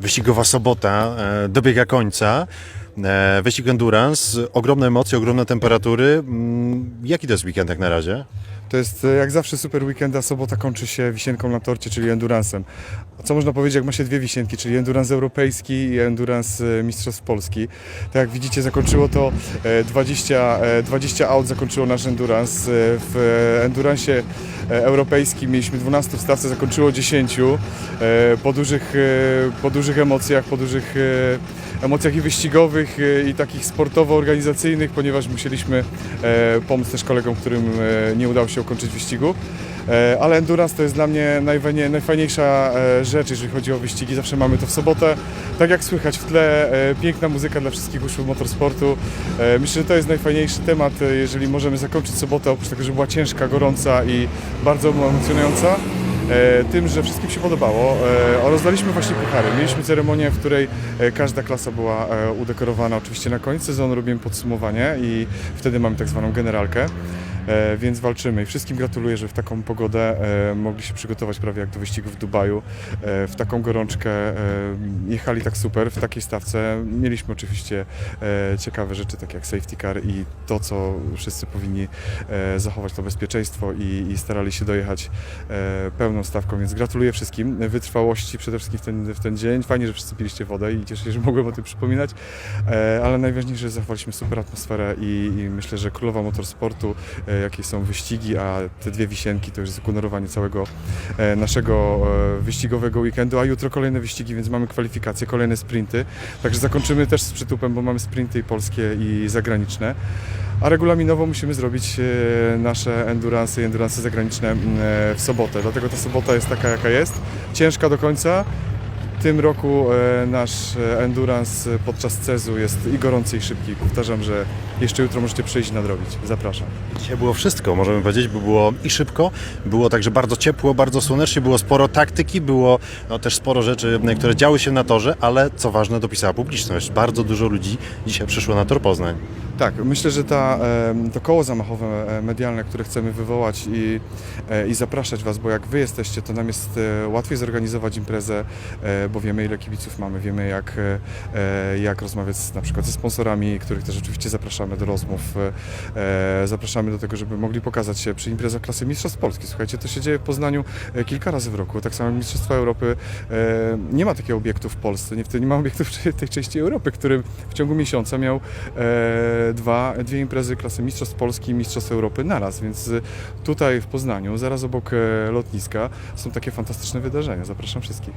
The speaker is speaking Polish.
Wyścigowa sobota e, dobiega końca. E, Wyścig endurance, ogromne emocje, ogromne temperatury. Mm, Jaki to jest weekend jak na razie? To jest e, jak zawsze super weekend, a sobota kończy się wisienką na torcie, czyli enduransem. Co można powiedzieć, jak ma się dwie wisienki, czyli endurance europejski i endurance Mistrzostw Polski. Tak jak widzicie, zakończyło to e, 20, e, 20 aut zakończyło nasz endurance. W e, endurance e, europejskim mieliśmy 12 w stawce, zakończyło 10. E, Po dużych, po dużych emocjach, po dużych emocjach i wyścigowych e, i takich sportowo-organizacyjnych, ponieważ musieliśmy e, pomóc też kolegom, którym e, nie udało się ukończyć wyścigu. Ale endurance to jest dla mnie najfajnie, najfajniejsza rzecz, jeżeli chodzi o wyścigi. Zawsze mamy to w sobotę. Tak jak słychać w tle, piękna muzyka dla wszystkich uszu motorsportu. Myślę, że to jest najfajniejszy temat, jeżeli możemy zakończyć sobotę, oprócz tego, że była ciężka, gorąca i bardzo emocjonująca. E, tym, że wszystkim się podobało. E, rozdaliśmy właśnie puchary. Mieliśmy ceremonię, w której e, każda klasa była udekorowana. Oczywiście na koniec sezonu robimy podsumowanie i wtedy mamy tak zwaną generalkę. E, więc walczymy i wszystkim gratuluję, że w taką pogodę e, mogli się przygotować prawie jak do wyścigu w Dubaju. E, w taką gorączkę jechali tak super, w takiej stawce. Mieliśmy oczywiście ciekawe rzeczy, takie jak safety car i to, co wszyscy powinni zachować to bezpieczeństwo i, starali się dojechać pełną stawką, więc gratuluję wszystkim wytrwałości przede wszystkim w ten, w ten dzień. Fajnie, że wszyscy piliście wodę i cieszę się, że mogłem o tym przypominać, ale najważniejsze, że zachowaliśmy super atmosferę i, i myślę, że królowa motorsportu, jakie są wyścigi, a te dwie wisienki to już jest całego e, naszego e, wyścigowego weekendu, a jutro kolejne wyścigi, więc mamy kwalifikacje, kolejne sprinty, także zakończymy też z przytupem, bo mamy sprinty i polskie i zagraniczne. A regulaminowo musimy zrobić e, nasze endurance i endurance zagraniczne m, e, w sobotę. Dlatego ta sobota jest taka, jaka jest. Ciężka do końca. W tym roku e, nasz e, endurance podczas CEZu jest i gorący, i szybki. Powtarzam, że jeszcze jutro możecie przyjść i nadrobić. Zapraszam. Dzisiaj było wszystko, możemy powiedzieć, bo było i szybko, było także bardzo ciepło, bardzo słonecznie, było sporo taktyki, było no, też sporo rzeczy, które działy się na torze, ale co ważne, dopisała publiczność. Bardzo dużo ludzi dzisiaj przyszło na tor Poznań. Tak, myślę, że ta, to koło zamachowe e, medialne, które chcemy wywołać i, e, i zapraszać Was, bo jak Wy jesteście, to nam jest e, łatwiej zorganizować imprezę, bo wiemy ile kibiców mamy, wiemy jak, jak rozmawiać na przykład ze sponsorami, których też oczywiście zapraszamy do rozmów, zapraszamy do tego, żeby mogli pokazać się przy imprezach klasy Mistrzostw Polski. Słuchajcie, to się dzieje w Poznaniu kilka razy w roku, tak samo Mistrzostwa Europy. Nie ma takiego obiektu w Polsce, nie, nie ma obiektu w tej części Europy, który w ciągu miesiąca miał dwa, dwie imprezy klasy Mistrzostw Polski i Mistrzostw Europy naraz, więc y, tutaj w Poznaniu, zaraz obok e, lotniska, są takie fantastyczne wydarzenia. Zapraszam wszystkich.